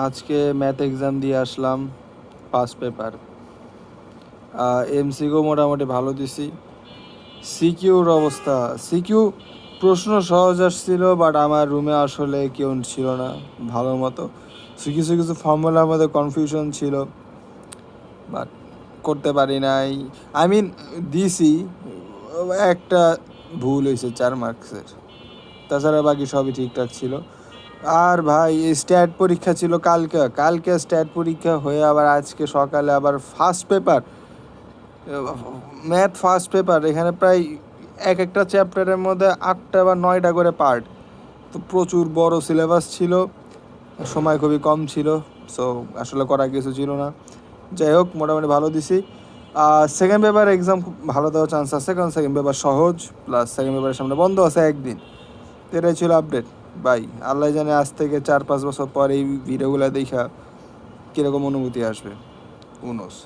আজকে math exam দিয়ে আসলাম pass paper MCQ মোটামুটি ভালো দিছি। সিকিউর অবস্থা সিকিউ প্রশ্ন সহজ আসছিল বাট আমার রুমে আসলে কেউ ছিল না, ভালো মতো। কিছু কিছু ফর্মুলার মধ্যে কনফিউশন ছিল বাট করতে পারি নাই। আই মিন দিছি, একটা ভুল হয়েছে চার মার্কসের তাছাড়া বাকি সবই ঠিকঠাক ছিল। আর ভাই স্ট্যাট পরীক্ষা ছিল কালকে। কালকে স্ট্যাট পরীক্ষা হয়ে আবার আজকে সকালে আবার first paper math first paper এখানে প্রায় এক একটা চ্যাপ্টারের মধ্যে আটটা বা নয়টা করে পার্ট তো প্রচুর বড় সিলেবাস ছিল, সময় খুবই কম ছিল সো আসলে করা কিছু ছিল না। যাই হোক, মোটামুটি ভালো দিছি। আর সেকেন্ড পেপার এক্সাম খুব ভালো দেওয়ার চান্স আছে, কারণ সেকেন্ড পেপার সহজ প্লাস সেকেন্ড পেপারের সামনে বন্ধ আছে একদিন। এটাই ছিল আপডেট বাই আল্লাহ জানে আজ থেকে চার পাঁচ বছর পর এই ভিডিওগুলো দেখা কীরকম অনুভূতি আসবে। উনোস